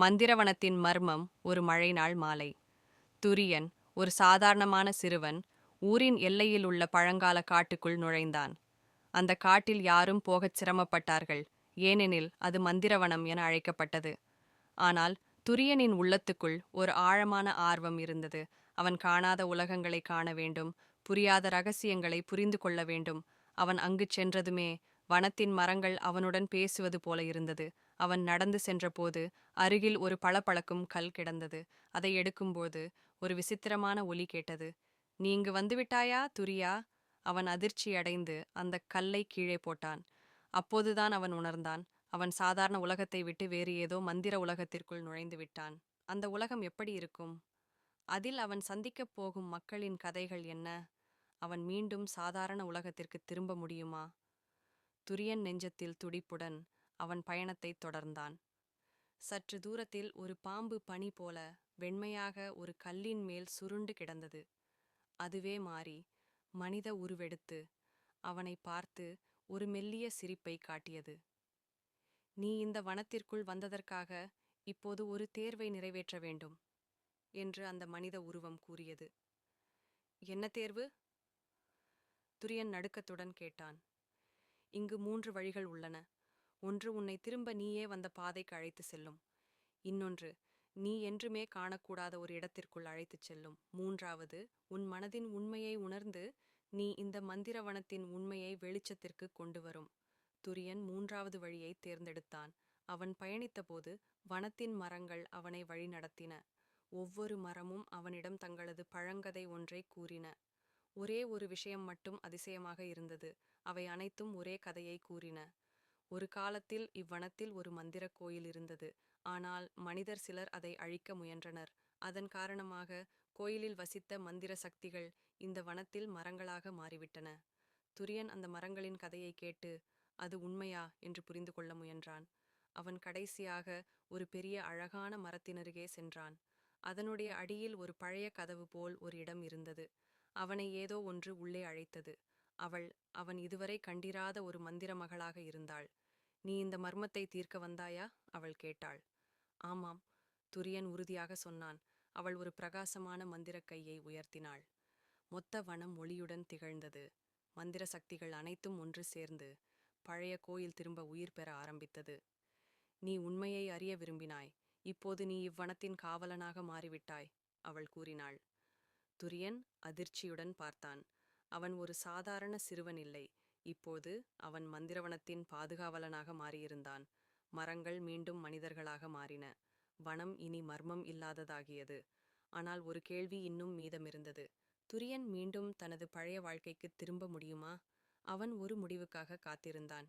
மந்திரவனத்தின் மர்மம் ஒரு மழைநாள் மாலை. துரியன் ஒரு சாதாரணமான சிறுவன் ஊரின் எல்லையில் உள்ள பழங்கால காட்டுக்குள் நுழைந்தான். அந்த காட்டில் யாரும் போகச் சிரமப்பட்டார்கள் ஏனெனில் அது மந்திரவனம் என அழைக்கப்பட்டது. ஆனால் துரியனின் உள்ளத்துக்குள் ஒரு ஆழமான ஆர்வம் இருந்தது. அவன் காணாத உலகங்களை காண வேண்டும் புரியாத ரகசியங்களை புரிந்து கொள்ள வேண்டும். அவன் அங்கு சென்றதுமே வனத்தின் மரங்கள் அவனுடன் பேசுவது போல இருந்தது. அவன் நடந்து சென்றபோது அருகில் ஒரு பளபளக்கும் கல் கிடந்தது. அதை எடுக்கும்போது ஒரு விசித்திரமான ஒலி கேட்டது. நீ இங்கு வந்துவிட்டாயா துரியா? அவன் அதிர்ச்சி அடைந்து அந்த கல்லை கீழே போட்டான். அப்போதுதான் அவன் உணர்ந்தான். அவன் சாதாரண உலகத்தை விட்டு வேறு ஏதோ மந்திர உலகத்திற்குள் நுழைந்து விட்டான். அந்த உலகம் எப்படி இருக்கும்? அதில் அவன் சந்திக்கப் போகும் மக்களின் கதைகள் என்ன? அவன் மீண்டும் சாதாரண உலகத்திற்கு திரும்ப முடியுமா? துரியன் நெஞ்சத்தில் துடிப்புடன் அவன் பயணத்தைத் தொடர்ந்தான். சற்று தூரத்தில் ஒரு பாம்பு பனி போல வெண்மையாக ஒரு கல்லின் மேல் சுருண்டு கிடந்தது. அதுவே மாறி மனித உருவெடுத்து அவனை பார்த்து ஒரு மெல்லிய சிரிப்பை காட்டியது. நீ இந்த வனத்திற்குள் வந்ததற்காக இப்போது ஒரு தேர்வை நிறைவேற்ற வேண்டும் என்று அந்த மனித உருவம் கூறியது. என்ன தேர்வு? துரியன் நடுக்கத்துடன் கேட்டான். இங்கு மூன்று வழிகள் உள்ளன. ஒன்று உன்னை திரும்ப நீயே வந்த பாதைக்கு அழைத்து செல்லும். இன்னொன்று நீ என்றுமே காணக்கூடாத ஒரு இடத்திற்குள் அழைத்துச் செல்லும். மூன்றாவது உன் மனதின் உண்மையை உணர்ந்து நீ இந்த மந்திரவனத்தின் உண்மையை வெளிச்சத்திற்கு கொண்டு வரும் துரியன் மூன்றாவது வழியை தேர்ந்தெடுத்தான். அவன் பயணித்தபோது வனத்தின் மரங்கள் அவனை வழிநடத்தின. ஒவ்வொரு மரமும் அவனிடம் தங்களது பழங்கதை ஒன்றை கூறின. ஒரே ஒரு விஷயம் மட்டும் அதிசயமாக இருந்தது. அவை அனைத்தும் ஒரே கதையை கூறின. ஒரு காலத்தில் இவ்வனத்தில் ஒரு மந்திரக் கோயில் இருந்தது. ஆனால் மனிதர் சிலர் அதை அழிக்க முயன்றனர். அதன் காரணமாக கோயிலில் வசித்த மந்திர சக்திகள் இந்த வனத்தில் மரங்களாக மாறிவிட்டன. துரியன் அந்த மரங்களின் கதையை கேட்டு அது உண்மையா? என்று புரிந்து கொள்ள முயன்றான். அவன் கடைசியாக ஒரு பெரிய அழகான மரத்தினருகே சென்றான். அதனுடைய அடியில் ஒரு பழைய கதவு போல் ஒரு இடம் இருந்தது. அவனை ஏதோ ஒன்று உள்ளே அழைத்தது. அவள் அவன் இதுவரை கண்டிராத ஒரு மந்திர மகளாக இருந்தாள். நீ இந்த மர்மத்தை தீர்க்க வந்தாயா? அவள் கேட்டாள். ஆமாம் துரியன் உறுதியாக சொன்னான். அவள் ஒரு பிரகாசமான மந்திரக் கையை உயர்த்தினாள். மொத்த வனம் ஒளியுடன் திகழ்ந்தது. மந்திர சக்திகள் அனைத்தும் ஒன்று சேர்ந்து பழைய கோயில் திரும்ப உயிர் பெற ஆரம்பித்தது. நீ உண்மையை அறிய விரும்பினாய். இப்போது நீ இவ்வனத்தின் காவலனாக மாறிவிட்டாய் அவள் கூறினாள். துரியன் அதிர்ச்சியுடன் பார்த்தான். அவன் ஒரு சாதாரண சிறுவன் இல்லை. இப்போது அவன் மந்திரவனத்தின் பாதுகாவலனாக மாறியிருந்தான். மரங்கள் மீண்டும் மனிதர்களாக மாறின. வனம் இனி மர்மம் இல்லாததாகியது. ஆனால் ஒரு கேள்வி இன்னும் மீதமிருந்தது. துரியன் மீண்டும் தனது பழைய வாழ்க்கைக்கு திரும்ப முடியுமா? அவன் ஒரு முடிவுக்காக காத்திருந்தான்.